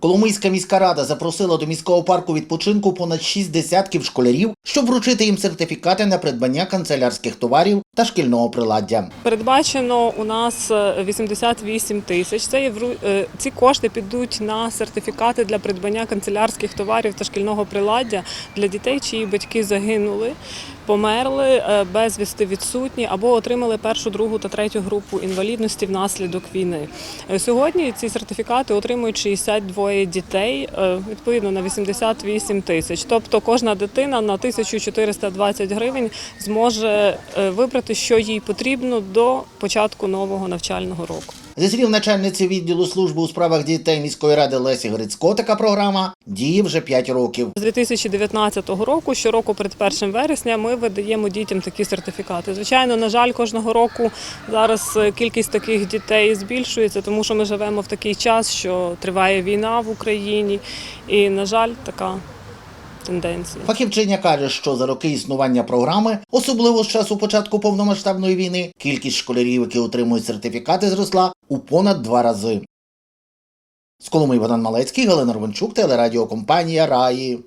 Коломийська міська рада запросила до міського парку відпочинку понад шість десятків школярів, щоб вручити їм сертифікати на придбання канцелярських товарів та шкільного приладдя. Передбачено у нас е, 88 тисяч. Це е, ці кошти підуть на сертифікати для придбання канцелярських товарів та шкільного приладдя для дітей, чиї батьки загинули, померли, е, безвісти відсутні або отримали першу, другу та третю групу інвалідності внаслідок війни. Е, Сьогодні ці сертифікати отримують 62 дітей, е, відповідно на 88 тисяч. Тобто кожна дитина на 1420 гривень зможе е, вибрати, що їй потрібно до початку нового навчального року. Зі слів начальниці відділу служби у справах дітей міської ради Лесі Грицько, така програма діє вже 5 років. З 2019 року, щороку перед 1 вересня, ми видаємо дітям такі сертифікати. Звичайно, на жаль, кожного року зараз е, кількість таких дітей збільшується, тому що ми живемо в такий час, що триває війна в Україні, і на жаль, така тенденція. Фахівчиня каже, що за роки існування програми, особливо з часу початку повномасштабної війни, кількість школярів, які отримують сертифікати, зросла у понад два рази. З коломий Богдан Малецький, Галина Ровенчук, телерадіокомпанія Раї.